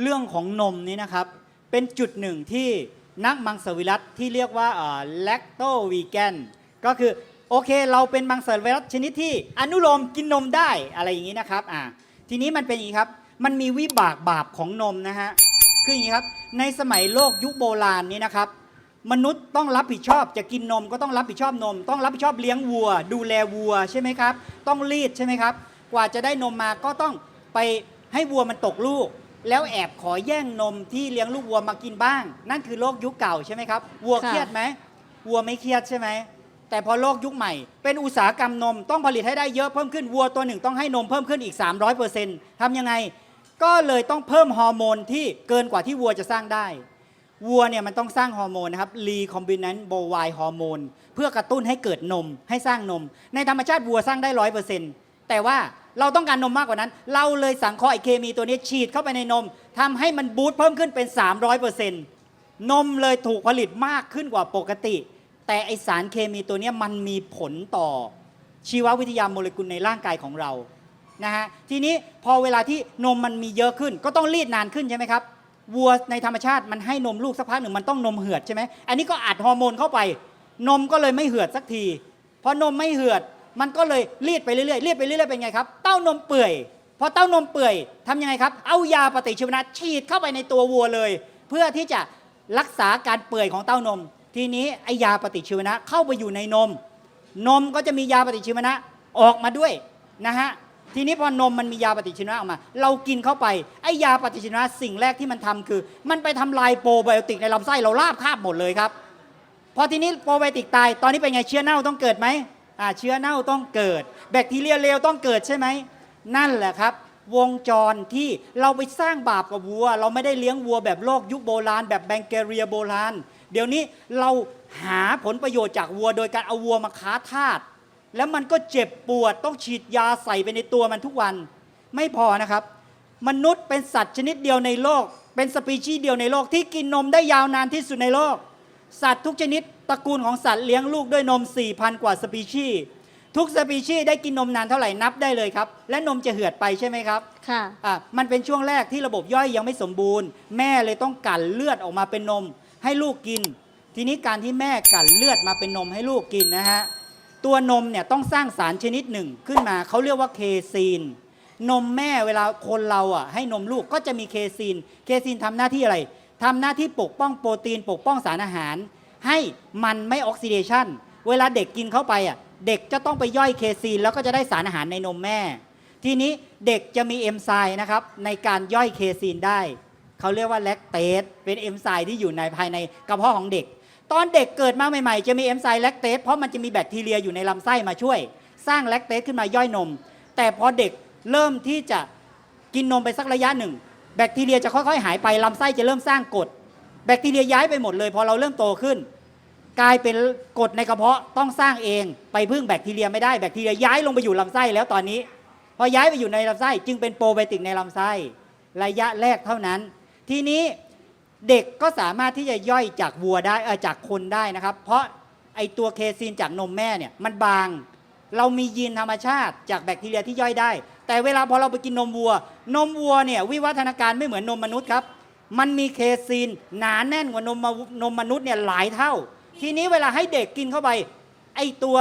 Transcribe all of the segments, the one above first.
เรื่องของนมนี้นะครับ เป็นจุดหนึ่งที่นักมังสวิรัตที่เรียกว่าแลคโตวีแกนก็คือโอเคเราเป็นมังสวิรัตชนิดที่อนุโลมกินนมได้อะไรอย่างนี้นะครับอ่าทีนี้มันเป็นอย่างนี้ครับ มันมีวิบากบาปของนมนะฮะคืออย่างนี้ครับ ในสมัยโลกยุคโบราณนี้นะครับ มนุษย์ต้องรับผิดชอบจะกินนมก็ต้องรับผิดชอบนม ต้องรับผิดชอบเลี้ยงวัว ดูแลวัวใช่ไหมครับ ต้องรีดใช่ไหมครับ กว่าจะได้นมมาก็ต้องไปให้วัวมันตกลูก แล้วแอบขอแย่งนมที่เลี้ยงลูกวัวมากินบ้าง นั่นคือโลกยุคเก่าใช่ไหมครับวัวเครียดไหมวัวไม่เครียดใช่ไหมแต่พอโลกยุคใหม่ เป็นอุตสาหกรรมนมต้องผลิตให้ได้เยอะเพิ่มขึ้นวัวตัวหนึ่งต้องให้นมเพิ่มขึ้นอีก 300%ทำยังไง ก็เลยต้องเพิ่มฮอร์โมนที่เกินกว่าที่วัวจะสร้างได้วัวเนี่ยมันต้องสร้างฮอร์โมนนะครับ recombinant bovine hormone เพื่อกระตุ้นให้เกิดนมให้สร้างนม ในธรรมชาติวัวสร้างได้ร้อยเปอร์เซ็นต์ แต่ว่าเราต้องการนมมากกว่านั้น เราเลยสังเคราะห์ไอเคมีตัวนี้ฉีดเข้าไปในนมทำให้มันบูตเพิ่มขึ้นเป็น 300เปอร์เซ็นต์นมเลยถูกผลิตมากขึ้นกว่าปกติ แต่ไอสารเคมีตัวนี้มันมีผลต่อ ชีววิทยาโมเลกุลในร่างกายของเรานะฮะทีนี้พอเวลาที่นมมันมีเยอะขึ้น ก็ต้องรีดนานขึ้นใช่ไหมครับวัวในธรรมชาติมันให้นมลูกสักพักหนึ่งมันต้องนมเหือดใช่ไหมอันนี้ก็อัดฮอร์โมนเข้าไป นมก็เลยไม่เหือดสักทีพอนมไม่เหือด มันก็เลยรีดไปเรื่อยๆรีดไปเรื่อยๆเป็นไงครับ เต้านมเปื่อยพอเต้านมเปื่อยทำยังไงครับ เอายาปฏิชีวนะฉีดเข้าไปในตัววัวเลย เพื่อที่จะรักษาการเปื่อยของเต้านม ทีนี้ไอยาปฏิชีวนะเข้าไปอยู่ในนม นมก็จะมียาปฏิชีวนะออกมาด้วยนะฮะทีนี้พอนมมันมียาปฏิชีวนะออกมา เรากินเข้าไปไอยาปฏิชีวนะสิ่งแรกที่มันทำคือ มันไปทำลายโปรไบโอติกในลำไส้เราลาบคาบหมดเลยครับพอทีนี้โปรไบโอติกตายตอนนี้เป็นไงเชื้อเน่าต้องเกิดไหม เชื้อเน่าต้องเกิด แบคทีเรียเลวต้องเกิดใช่ไหม นั่นแหละครับ วงจรที่เราไปสร้างบาปกับวัว เราไม่ได้เลี้ยงวัวแบบโลกยุคโบราณ แบบแบงเกเรียโบราณ เดี๋ยวนี้เราหาผลประโยชน์จากวัว โดยการเอาวัวมาค้าทาสแล้วมันก็เจ็บปวดต้องฉีดยาใส่ไปในตัวมันทุกวัน ไม่พอนะครับ มนุษย์เป็นสัตว์ชนิดเดียวในโลก เป็นสปีชีส์เดียวในโลกที่กินนมได้ยาวนานที่สุดในโลก สัตว์ทุกชนิดตระกูลของสัตว์เลี้ยงลูกด้วยนม 4,000 กว่าสปีชีส์ทุกสปีชีส์ได้กินนมนานเท่าไหร่นับได้เลยครับ และนมจะเหือดไปใช่ไหมครับค่ะอะมันเป็นช่วงแรกที่ระบบย่อยยังไม่สมบูรณ์ แม่เลยต้องกั่นเลือดออกมาเป็นนม ให้ลูกกิน ทีนี้การที่แม่กั่นเลือดมาเป็นนมให้ลูกกินนะฮะตัวนมเนี่ยต้องสร้างสารชนิดหนึ่งขึ้นมาเขาเรียกว่าเคซีนนมแม่เวลาคนเราอะให้นมลูกก็จะมีเคซีน เคซีนทำหน้าที่อะไร ทำหน้าที่ปกป้องโปรตีนปกป้องสารอาหาร ให้มันไม่ออกซิเดชันเวลาเด็กกินเข้าไปอะเด็กจะต้องไปย่อยเคซีนแล้วก็จะได้สารอาหารในนมแม่ ทีนี้เด็กจะมีเอนไซม์นะครับในการย่อยเคซีนได้ เขาเรียกว่าแลคเตสเป็นเอนไซม์ที่อยู่ในภายในกระเพาะของเด็ก ตอนเด็กเกิดมาใหม่ๆ จะมีเอนไซม์แลคเตสเพราะมันจะมีแบคทีเรียอยู่ในลำไส้มาช่วย สร้างแลคเตสขึ้นมาย่อยนม แต่พอเด็กเริ่มที่จะกินนมไปสักระยะหนึ่ง แบคทีเรียจะค่อยๆ หายไปลำไส้จะเริ่มสร้างกรดแบคทีเรียย้ายไปหมดเลยพอเราเริ่มโตขึ้น กลายเป็นกรดในกระเพาะต้องสร้างเองไปพึ่งแบคทีเรียไม่ได้แบคทีเรียย้ายลงไปอยู่ลำไส้แล้วตอนนี้ พอย้ายไปอยู่ในลำไส้จึงเป็นโปรไบโติกในลำไส้ระยะแรกเท่านั้น ทีนี้เด็กก็สามารถที่จะย่อยจากวัวได้เออจากคนได้นะครับ เพราะไอตัวเคซีนจากนมแม่เนี่ยมันบาง เรามียีนธรรมชาติจากแบคทีเรียที่ย่อยได้ แต่เวลาพอเราไปกินนมวัว นมวัวเนี่ยวิวัฒนาการไม่เหมือนนมมนุษย์ครับ มันมีเคซีนหนาแน่นกว่านมมนมมนุษย์เนี่ยหลายเท่า ทีนี้เวลาให้เด็กกินเข้าไป ไอตัว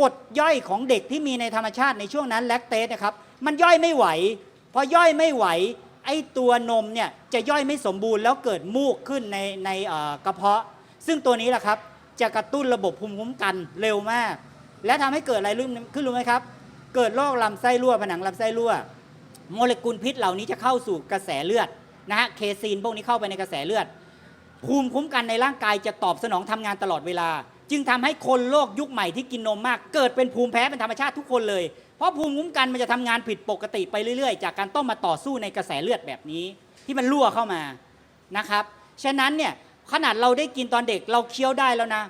กรดย่อยของเด็กที่มีในธรรมชาติในช่วงนั้นแลคเตสนะครับ มันย่อยไม่ไหว พอย่อยไม่ไหว ไอตัวนมเนี่ยจะย่อยไม่สมบูรณ์แล้วเกิดมูกขึ้นในในกระเพาะ ซึ่งตัวนี้แหละครับจะกระตุ้นระบบภูมิคุ้มกันเร็วมาก และทำให้เกิดอะไรขึ้นรู้ไหมครับ เกิดโรคลำไส้รั่วผนังลำไส้รั่ว โมเลกุลพิษเหล่านี้จะเข้าสู่กระแสเลือดนะฮะเคซีนพวกนี้เข้าไปในกระแสเลือด ภูมิคุ้มกันในร่างกายจะตอบสนองทำงานตลอดเวลา จึงทำให้คนโลกยุคใหม่ที่กินนมมาก เกิดเป็นภูมิแพ้เป็นธรรมชาติทุกคนเลย เพราะภูมิคุ้มกันมันจะทำงานผิดปกติไปเรื่อยๆ จากการต้องมาต่อสู้ในกระแสเลือดแบบนี้ ที่มันรั่วเข้ามานะครับฉะนั้นเนี่ยขนาดเราได้กินตอนเด็กเราเคี้ยวได้แล้วนะ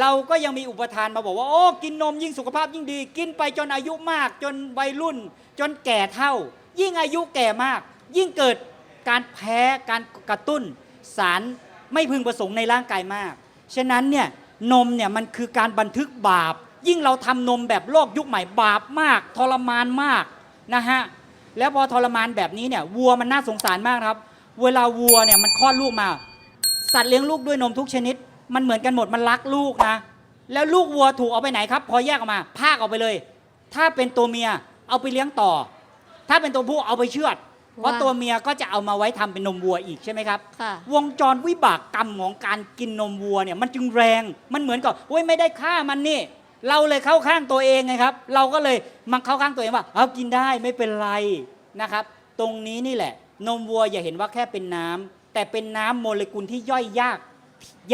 เราก็ยังมีอุปทานมาบอกว่า โอ้กินนมยิ่งสุขภาพยิ่งดี กินไปจนอายุมาก จนวัยรุ่น จนแก่เท่า ยิ่งอายุแก่มาก ยิ่งเกิดการแพ้การกระตุ้น สารไม่พึงประสงค์ในร่างกายมาก ฉะนั้นเนี่ยนมเนี่ยมันคือการบันทึกบาป ยิ่งเราทำนมแบบโลกยุคใหม่บาปมาก ทรมานมากนะฮะแล้วพอทรมานแบบนี้เนี่ยวัวมันน่าสงสารมากครับ เวลาวัวเนี่ยมันคลอดลูกมา สัตว์เลี้ยงลูกด้วยนมทุกชนิด มันเหมือนกันหมดมันรักลูกนะ แล้วลูกวัวถูกเอาไปไหนครับ พอแยกออกมาพากออกไปเลย ถ้าเป็นตัวเมียเอาไปเลี้ยงต่อ ถ้าเป็นตัวผู้เอาไปเชือด เพราะว้าตัวเมียก็จะเอามาไว้ทำเป็นนมวัวอีกใช่ไหมครับ ค่ะ วงจรวิบากกรรมของการกินนมวัวเนี่ยมันจึงแรง มันเหมือนกับโอ้ยไม่ได้ฆ่ามันนี่ เราเลยเข้าข้างตัวเองไงครับ เราก็เลยมาเข้าข้างตัวเองว่า เอากินได้ไม่เป็นไรนะครับ ตรงนี้นี่แหละ นมวัวอย่าเห็นว่าแค่เป็นน้ำแต่เป็นน้ำโมเลกุลที่ย่อยยาก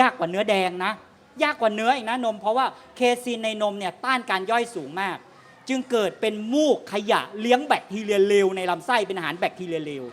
ยากกว่าเนื้อแดงนะ ยากกว่าเนื้ออีกนะนม เพราะว่าเคซีนในนมเนี่ยต้านการย่อยสูงมาก จึงเกิดเป็นมูกขยะเลี้ยงแบคทีเรียเลวในลำไส้เป็นอาหารแบคทีเรียเลว